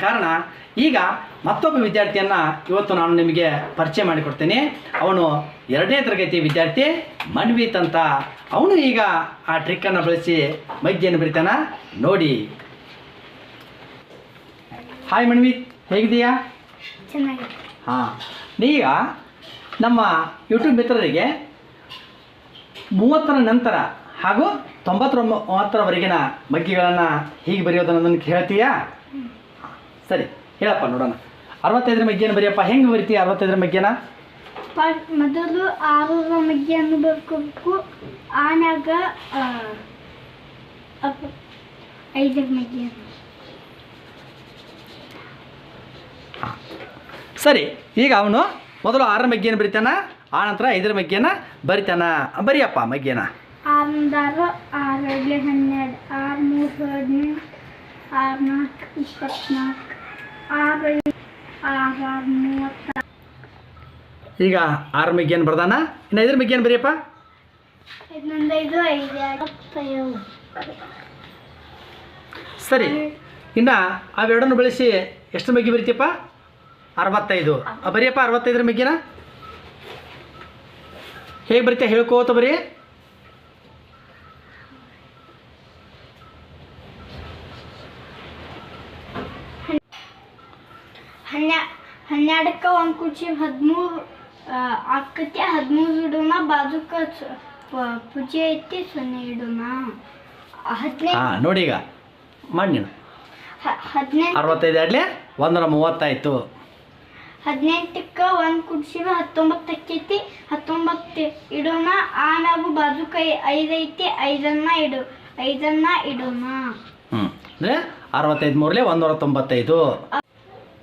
ಕಾರಣ ಈಗ ಮತ್ತೊಬ್ಬ ವಿದ್ಯಾರ್ಥಿಯನ್ನು ಇವತ್ತು ನಾನು ನಿಮಗೆ ಪರಿಚಯ ಮಾಡಿಕೊಡ್ತೇನೆ. ಅವನು ಎರಡನೇ ತರಗತಿ ವಿದ್ಯಾರ್ಥಿ ಮನ್ವೀತ್ ಅಂತ. ಅವನು ಈಗ ಆ ಟ್ರಿಕ್ಕನ್ನು ಬಳಸಿ ಮೈದ್ಯನ್ನು ಬರಿತಾನ. ನೋಡಿ. ಹಾಯ್ ಮಣ್ವೀತ್ ಹೇಗಿದೆಯಾ ಹಾ. ನೀಗ ನಮ್ಮ ಯೂಟ್ಯೂಬ್ ಮಿತ್ರರಿಗೆ ಮೂವತ್ತರ ನಂತರ ಹಾಗೂ ತೊಂಬತ್ತರ ಮೂವತ್ತರವರೆಗಿನ ಮಗ್ಗಿಗಳನ್ನು ಹೀಗೆ ಬರೆಯೋದನ್ನು ಹೇಳ್ತೀಯಾ? ಸರಿ ಹೇಳಪ್ಪ ನೋಡೋಣ. ಅರವತ್ತೈದರ ಮಗ್ಗಿಯನ್ನು ಬರೆಯಪ್ಪ ಹೆಂಗೆ ಬರಿತೀಯ ಅರವತ್ತೈದರ ಮಗ್ಗಿನ ಮೊದಲು ಆರರ ಮಗ್ಗಿಯನ್ನು ಬರ್ಕೋಬೇಕು. ಆಮ್ಯಾಗ ಆ, ಅಪ್- ಐದರ ಮಗ್ಗಿಯನ್ನು ಸರಿ ಈಗ ಅವನು ಮೊದಲು ಆರರ ಮಗ್ಗಿಯನ್ನು ಬರಿತಾನ ಆ ನಂತರ ಐದರ ಮಗ್ಗಿಯನ್ನು ಬರಿತಾನ. ಬರಿಯಪ್ಪ ಮಗ್ಗಿನ ಆರು ಆರು ಹನ್ನೆರಡು ಆರು ಮೂರು ಹದಿನೆಂಟು ಆರು ನಾಲ್ಕು ಇಪ್ಪತ್ನಾಲ್ಕು. ಮೂವತ್ತ ಈಗ ಆರು ಮಗ್ಗಿಯನ್ನು ಬರ್ದಾನ ಇನ್ನು ಐದರ ಬರಿಯಪ್ಪ? ಇನ್ನೊಂದು ಐದು ಐದು ಸರಿ. ಇನ್ನು ಅವೆರಡನ್ನು ಬಳಸಿ ಎಷ್ಟು ಮಿಗಿ ಬರಿತೀಯಪ್ಪ? ಅರವತ್ತೈದು. ಆ, ಬರಿಯಪ್ಪ ಅರವತ್ತೈದರ ಮಗ್ಗಿನ ಹೇಗೆ ಬರಿತೀಯ? ಹೇಳ್ಕೋತ ಬರೀ. ಹನ್ನೆ ಹನ್ನೆರಡಕ್ಕೆ ಒಂದು ಕುರ್ಚಿ ಹದಿಮೂರು ಆಕತಿ ಹದಿಮೂರು ಇಡೋಣ ಬಾಜುಕ ಪೂಜೆ ಐತಿ ಸೊನ್ನೆ ಇಡೋಣ ಹದಿನೈದು ಹಾಂ ನೋಡಿ ಈಗ. ಮಾಡಿ ನೀನು. ಹದಿನೆಂಟು ಅರವತ್ತೈದು ಆಗಲಿ ಒಂದರ ಮೂವತ್ತಾಯಿತು. ಹದಿನೆಂಟಕ್ಕೆ ಒಂದು ಕುಡ್ಸಿ ಹತ್ತೊಂಬತ್ತು ಅಕ್ಕೈತಿ ಹತ್ತೊಂಬತ್ತು ಇಡೋಣ ಆಮ್ಯಾಗು ಬಾಜುಕ ಐದು ಐತಿ ಐದನ್ನ ಇಡು ಐದನ್ನ ಇಡೋಣ ಹ್ಞೂ ಅಂದರೆ ಅರವತ್ತೈದು ಮೂರಲೆ ಒಂದೂರ ತೊಂಬತ್ತೈದು.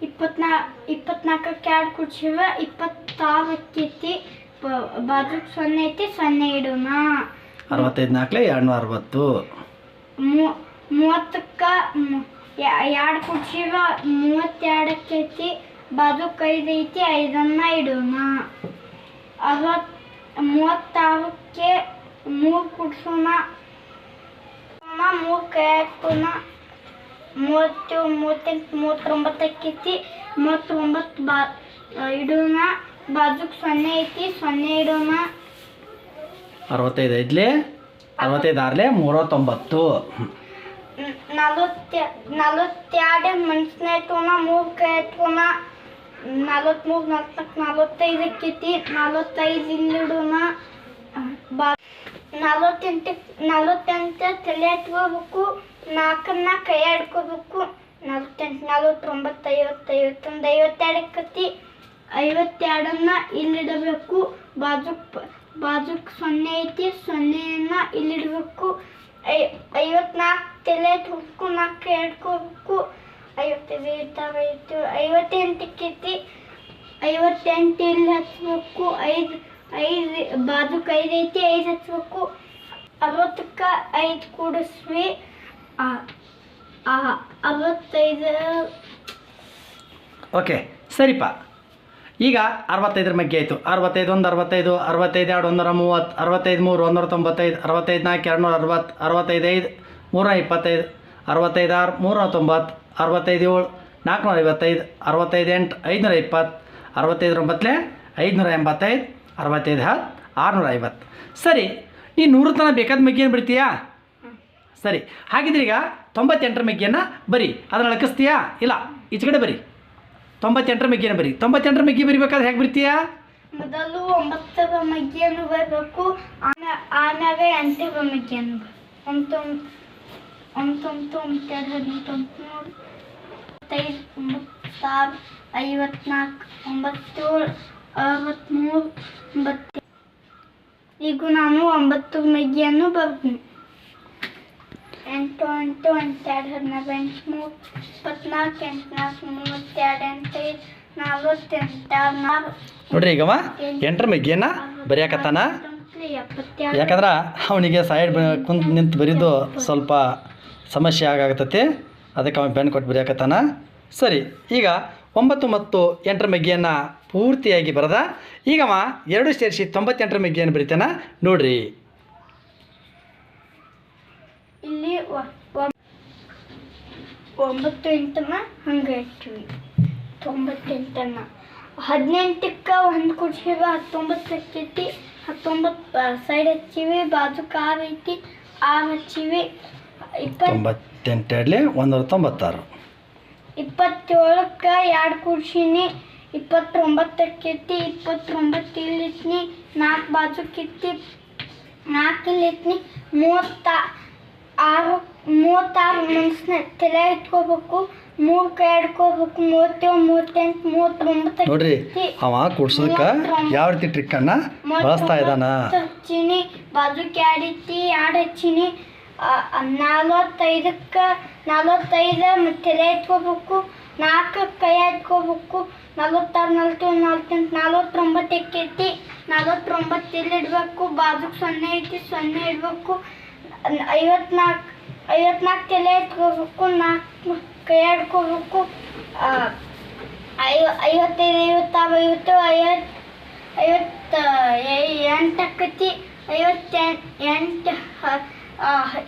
ಇಪ್ಪತ್ನಾ ಇಪ್ಪತ್ನಾಲ್ಕಕ್ಕೆ ಎರಡು ಕುಡ್ಸಿವ ಇಪ್ಪತ್ತಾರು ಅಕ್ಕೈತಿ ಬಾಜುಕ್ ಸೊನ್ನೆ ಐತಿ ಸೊನ್ನೆ ಇಡೋಣ ಅರವತ್ತೈದು ನಾಲ್ಕಲೆ ಎರಡುನೂರ ಅರವತ್ತು ಮೂ- ಮೂವತ್ತಕ್ಕ ಎರಡು ಕುರ್ಚಿವ ಮೂವತ್ತೆರಡಕ್ಕೈತಿ. ಬಾಜುಕ್ ಐದು ಐತಿ ಐದನ್ನ ಇಡೋಣ ಅರವತ್ ಮೂವತ್ತಾರಕ್ಕೆ ಮೂರು ಕುಡ್ಸೋಣ. ಮೂರು ಕೈ ಹಾಕೋಣ ಮೂವತ್ತು ಮೂವತ್ತೆಂಟು ಮೂವತ್ತೊಂಬತ್ತಕ್ಕೆ ಐತಿ ಮೂವತ್ತೊಂಬತ್ತು ಬಾ ಇಡೋಣ. ಬಾಜುಕ್ ಸೊನ್ನೆ ಐತಿ ಸೊನ್ನೆ ಇಡೋಣ. ಅರವತ್ತೈದು ಐದ್ಲೆ? ಅರವತ್ತೈದು ಆರ್ಲೆ? ಮೂವತ್ತೊಂಬತ್ತು. ತೊಂಬತ್ತು ನಲವತ್ತೆ ನಲವತ್ತೆರಡು ಮನ್ಸನ್ನ ಇಟ್ಕೋಣ ಮೂರು ಕೈ ಇಟ್ಕೋಣ. ನಲವತ್ತ್ಮೂರು ನಲ್ವತ್ನಾಲ್ಕು ನಲವತ್ತೈದಕ್ಕೈತಿ ನಲವತ್ತೈದು ಇಲ್ಲಿಡೋಣ ನಲವತ್ತೆಂಟಕ್ಕೆ ನಲವತ್ತೆಂಟು ತಲೆ ಇಟ್ಕೋಬೇಕು ನಾಲ್ಕನ್ನ ಕೈ ಹಿಡ್ಕೋಬೇಕು ನಲವತ್ತೆಂಟು, ನಲವತ್ತೊಂಬತ್ತು, ಐವತ್ತು, ಐವತ್ತೊಂದು ಐವತ್ತೆರಡಕ್ಕೆ ಐತಿ ಐವತ್ತೆರಡನ್ನ ಇಲ್ಲಿಡಬೇಕು. ಬಾಜುಕ್ ಬಾಜುಕ್ ಸೊನ್ನೆ ಐತಿ, ಸೊನ್ನೆಯನ್ನ ಇಲ್ಲಿಡಬೇಕು. ಐ, ಐವತ್ನಾಲ್ಕು ತಲೆ ತುರ್ಕು ನಾಲ್ಕು ಹಿಡ್ಕೋಬೇಕು ಐವತ್ತೈದು ಇರ್ತಾವೆ ಐದು ಐವತ್ತೆಂಟಕ್ಕೆ ಐತಿ ಐವತ್ತೆಂಟು ಇಲ್ಲಿ ಹಚ್ಬೇಕು ಐದು ಐದು ಬಾಜುಕ್ ಐದು ಐತಿ ಐದು ಹಚ್ಬೇಕು ಅರವತ್ತಕ್ಕೆ ಐದು ಕೂಡಿಸ್ವಿ ಅರವತ್ತೈದು. ಓಕೆ ಸರಿಪ್ಪ ಈಗ ಅರವತ್ತೈದರ ಮಗ್ಗೆ ಆಯಿತು. ಅರವತ್ತೈದು ಒಂದು, ಅರವತ್ತೈದು ಅರವತ್ತೈದು ಎರಡು, ಒಂದರ ಮೂವತ್ತು, ಅರವತ್ತೈದು ಮೂರು, ಒಂದೂರ ತೊಂಬತ್ತೈದು, ಅರವತ್ತೈದು ನಾಲ್ಕು, ಎರಡುನೂರ ಅರವತ್ತು, ಅರವತ್ತೈದು ಐದು, ಮೂರ ಇಪ್ಪತ್ತೈದು, ಅರವತ್ತೈದು ಆರು, ಮೂರ ತೊಂಬತ್ತು, ಅರವತ್ತೈದು ಏಳು ನಾಲ್ಕುನೂರ ಐವತ್ತೈದು, ಅರವತ್ತೈದು ಎಂಟು ಐದುನೂರ ಇಪ್ಪತ್ತು ಅರವತ್ತೈದರ ಒಂಬತ್ತಲೆ ಐದುನೂರ ಎಂಬತ್ತೈದು ಅರವತ್ತೈದು, ಹತ್ತು ಆರುನೂರ ಐವತ್ತು ಸರಿ, ಈ ನೂರು ತನ ಬೇಕಾದ ಮಗ್ಗಿಯನ್ನು ಬಿಡ್ತೀಯಾ? ಸರಿ, ಹಾಗಿದ್ರೆ ಈಗ ತೊಂಬತ್ತೆಂಟರ ಮಗ್ಗಿಯನ್ನು ಬರಿ. ಅದನ್ನು ಅಳಕಿಸ್ತೀಯಾ ಇಲ್ಲ, ಈಚೆ ಕಡೆ ಬರಿ. ತೊಂಬತ್ತೆಂಟರ ಮಗ್ಗಿಯನ್ನು ಬರಿ. ತೊಂಬತ್ತೆಂಟರ ಮಗ್ಗಿ ಬರಿಬೇಕಾದ್ರೆ ಹೇಗೆ ಬಿಡ್ತೀಯಾ? ಮೊದಲು ಒಂಬತ್ತರ ಮಗ್ಗಿಯನ್ನು ಬರಬೇಕು ಆಮೇಲೆ ಎಂಟರ ಮಗ್ಗಿಯನ್ನು ಒಂಬತ್ತೊಂಬತ್ತು ಐವತ್ನಾಲ್ಕು, ಒಂಬತ್ತೇಳು ಅರವತ್ತ್ಮೂರು ಒಂಬತ್ತು ಈಗ ನಾನು ಒಂಬತ್ತು ಮಗ್ಗಿಯನ್ನು ಬರ್ತೀನಿ. ಎಂಟು ಎಂಟು, ಎಂಟೆರಡು, ಹದಿನಾರು ಎಂಟು ಮೂರು ಇಪ್ಪತ್ನಾಲ್ಕು ಎಂಟು ನಾಲ್ಕು ಮೂವತ್ತೆರಡು, ಎಂಟೈದು ನಲ್ವತ್ತೆಂಟು ನಾಲ್ಕು ನೋಡ್ರಿ ಈಗವ, ಎಂಟರ ಮಗ್ಗಿಯನ್ನು ಬರೆಯಕತ್ತಾನ? ಯಾಕಂದ್ರೆ ಅವನಿಗೆ ಸೈಡ್ ಕುಂತು ನಿಂತು ಬರೀದು ಸ್ವಲ್ಪ ಸಮಸ್ಯೆ ಆಗಾಗತ್ತೈತಿ ಅದಕ್ಕೆ ಅವನು ಪೆನ್ ಕೊಟ್ಟು ಬರೆಯಕತ್ತಾನ. ಸರಿ, ಈಗ ಒಂಬತ್ತು ಮತ್ತು ಎಂಟರ ಮಗ್ಗಿಯನ್ನು ಪೂರ್ತಿಯಾಗಿ ಬರದ. ಈಗವ ಎರಡು ಸೇರಿಸಿ ತೊಂಬತ್ತೆಂಟರ ಮಗ್ಗಿಯನ್ನು ಬರಿತಾನ. ನೋಡ್ರಿ. ಇಲ್ಲಿ ಒಂಬತ್ತು ಎಂಟನ್ನ ಹಂಗೆ ಇಟ್ಟಿವಿ ತೊಂಬತ್ತೆಂಟನ್ನ. ಹದಿನೆಂಟಕ್ಕೆ ಒಂದು ಕುಡ್ಸಿವಿ ಹತ್ತೊಂಬತ್ತು ಹಚ್ಚೈತಿ ಹತ್ತೊಂಬತ್ತು ಸೈಡ್ ಹಚ್ಚಿವಿ ಬಾಜು ಕಾರ್ ಐತಿ ಆರು ಹಚ್ಚಿವಿ ಇಪ್ಪತ್ತು ತೊಂಬತ್ತೆಂಟರಲ್ಲಿ ಒಂದೂರ ತೊಂಬತ್ತಾರು. ಇಪ್ಪತ್ತೇಳಕ್ಕೆ ಎರಡು ಕುಡ್ಸೀನಿ ಇಪ್ಪತ್ತೊಂಬತ್ತಕ್ಕೈತಿ ಇಪ್ಪತ್ತೊಂಬತ್ತು ಇಲ್ಲಿತ್ನಿ ನಾಲ್ಕು ಬಾಜುಕಿತ್ತಿ ನಾಲ್ಕು ಇಲ್ಲಿತ್ನಿ ಮೂವತ್ತ ಆರು ಮೂವತ್ತಾರು ಮನ್ಸನ್ನ ತಲೆ ಇಟ್ಕೋಬೇಕು ಮೂರು ಕೈ ಹಿಡ್ಕೋಬೇಕು ಮೂವತ್ತೇಳು ಮೂವತ್ತೆಂಟು ಮೂವತ್ತೊಂಬತ್ತು ನೋಡ್ರಿ ಅವ ಕೂಡ್ಸೋದಕ್ಕೆ ಯಾವ ರೀತಿ ಟ್ರಿಕ್ಕನ್ನು ಬಳಸ್ತಾ ಇದ್ದಾನ? ಹಚ್ಚೀನಿ ಬಾಜುಕ್ಕೆ ಎರಡು ಇತ್ತಿ ಎರಡು ಹಚ್ಚಿನಿ ನಲ್ವತ್ತೈದಕ್ಕೆ, ನಲವತ್ತೈದು ತಲೆ ಇಟ್ಕೋಬೇಕು ನಾಲ್ಕು ಕೈ ಎತ್ಕೋಬೇಕು ನಲವತ್ತಾರು ನಲ್ವತ್ತು ನಲ್ವತ್ತೆಂಟು ನಲ್ವತ್ತೊಂಬತ್ತು ಎಕ್ಕೈತಿ, ನಲವತ್ತೊಂಬತ್ತು ಇಲ್ಲಿ ಇಡಬೇಕು ಬಾಜುಕ್ಕೆ ಸೊನ್ನೆ ಐತಿ, ಸೊನ್ನೆ ಇಡಬೇಕು, ಐವತ್ನಾಲ್ಕು ಐವತ್ನಾಲ್ಕು ತಲೆ ಇಟ್ಕೋಬೇಕು ನಾಲ್ಕು ಕೈ ಆಡ್ಕೋಬೇಕು ಐವ, ಐವತ್ತೈದು, ಐವತ್ತಾರು, ಐವತ್ತು ಐವತ್ತು ಐವತ್ತು ಎಂಟು ಆಕತಿ ಐವತ್ತೆಂಟು, ಎಂಟು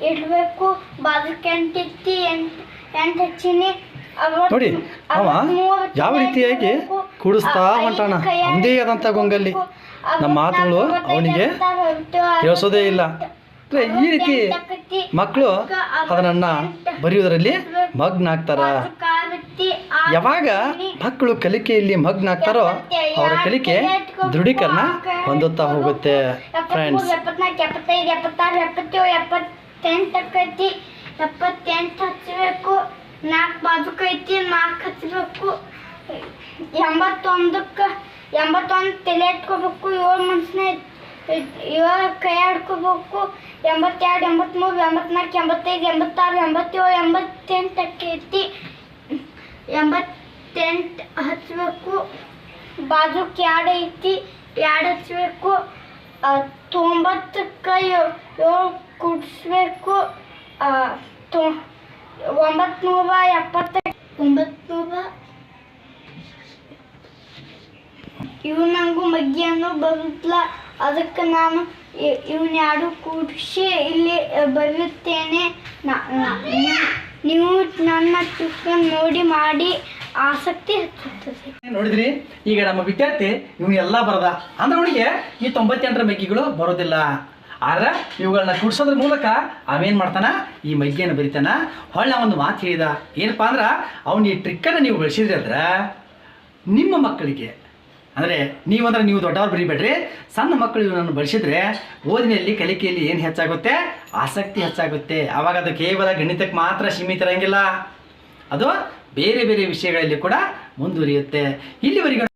ಇಡಬೇಕು. ಬಾಜುಕ್ಕೆ ಎಂಟು ಇತ್ತಿ ಎಂಟು ಎಂಟು ಹಚ್ಚಿನಿ. ನೋಡಿ, ಅವ ಯಾವ ರೀತಿಯಾಗಿ. ಕೂಡಿಸ್ತಾ ಹೊಂಟಾಣ ಒಂದೇ ಆದಂಥ ಗೊಂಗಲ್ಲಿ. ನಮ್ಮ ಮಾತುಗಳು ಅವನಿಗೆ ಕೇಳಿಸೋದೇ ಇಲ್ಲ. ಈ ರೀತಿ. ಮಕ್ಕಳು ಅದನ್ನ ಬರೆಯುವುದರಲ್ಲಿ ಮಗ್ನ ಯಾವಾಗ. ಮಕ್ಕಳು ಕಲಿಕೆಯಲ್ಲಿ ಮಗ್ನ ಆಗ್ತಾರೋ ಅವರ ಕಲಿಕೆ ದೃಢೀಕರಣ ಹೊಂದುತ್ತಾ ಹೋಗುತ್ತೆ ಫ್ರೆಂಡ್ಸ್ ಎಪ್ಪತ್ತೈದು ಎಪ್ಪತ್ತಾರು ಎಪ್ಪತ್ತೇಳು ಎಪ್ಪತ್ತೆಂಟು ಹಚ್ಚಬೇಕು ನಾಲ್ಕು ಬಾಜುಕ್ ಐತಿ ನಾಲ್ಕು ಹಚ್ಚಬೇಕು ಎಂಬತ್ತೊಂದಕ್ಕೆ ಎಂಬತ್ತೊಂದು ತಲೆ ಇಟ್ಕೋಬೇಕು ಏಳು ಮನ್ಸನ್ನ ಏಳು ಕೈ ಆಡ್ಕೋಬೇಕು ಎಂಬತ್ತೆರಡು ಎಂಬತ್ತ್ಮೂರು ಎಂಬತ್ನಾಲ್ಕು ಎಂಬತ್ತೈದು ಎಂಬತ್ತಾರು ಎಂಬತ್ತೇಳು ಎಂಬತ್ತೆಂಟು ಆಕೈತಿ ಎಂಬತ್ತೆಂಟು ಹಚ್ಚಬೇಕು ಬಾಜುಕ್ಕೆ ಎರಡು ಐತಿ, ಎರಡು ಹಚ್ಚಬೇಕು ತೊಂಬತ್ತಕ್ಕೆ ಏಳು ಕುಡಿಸ್ಬೇಕು. ತೊ, ಒಂಬತ್ತು ನೂರ ಎಪ್ಪತ್ತ. ಒಂಬತ್ತು ನೂರ ಇವು ನಂಗೂ ಮಗ್ಗಿಯನ್ನು ಬರುತ್ತಲ್ಲ ಅದಕ್ಕೆ ನಾನು ಇ- ಇವನ್ನ ಎರಡು ಕೂಡಿಸಿ ಇಲ್ಲಿ ಬರುತ್ತೇನೆ. ನೀವು- ನನ್ನ ಟ್ಯೂಷನ್ ನೋಡಿ ಮಾಡಿ ಆಸಕ್ತಿ ಹೆಚ್ಚುತ್ತದೆ. ನೋಡಿದ್ರಿ? ಈಗ ನಮ್ಮ ವಿದ್ಯಾರ್ಥಿ ಎಲ್ಲ ಬರದ. ಅಂದ್ರೆ ಅವನಿಗೆ ಈ ತೊಂಬತ್ತೆಂಟರ ಮೈಕಿಗಳು ಬರೋದಿಲ್ಲ. ಆದ್ರೆ ಇವುಗಳನ್ನ ಕುಡ್ಸೋದ್ರ ಮೂಲಕ ಅವೇನು ಮಾಡ್ತಾನ? ಈ ಮೈಗೆಯನ್ನು ಬರಿತಾನ. ಹೊಳ್ಳ ಒಂದು ಮಾತು ಹೇಳಿದ. ಏನಪ್ಪಾ ಅಂದ್ರೆ, ಅವ್ನ ಈ ಟ್ರಿಕ್ಕನ್ನು ನೀವು ಬೆಳೆಸಿದ್ರಿ ಅಂದ್ರೆ, ನಿಮ್ಮ ಮಕ್ಕಳಿಗೆ ಅಂದರೆ ನೀವಂದ್ರೆ ನೀವು ದೊಡ್ಡವ್ರು ಬರೀಬೇಡ್ರಿ. ಸಣ್ಣ ಮಕ್ಕಳು ಇವನನ್ನು ಬಳಸಿದ್ರೆ ಓದಿನಲ್ಲಿ, ಕಲಿಕೆಯಲ್ಲಿ ಏನು ಹೆಚ್ಚಾಗುತ್ತೆ? ಆಸಕ್ತಿ ಹೆಚ್ಚಾಗುತ್ತೆ. ಆವಾಗ ಅದು ಕೇವಲ ಗಣಿತಕ್ಕೆ ಮಾತ್ರ ಸೀಮಿತ ಇರಂಗಿಲ್ಲ ಅದು ಬೇರೆ ಬೇರೆ ವಿಷಯಗಳಲ್ಲಿ ಕೂಡ ಮುಂದುವರಿಯುತ್ತೆ. ಇಲ್ಲಿವರೆಗೂ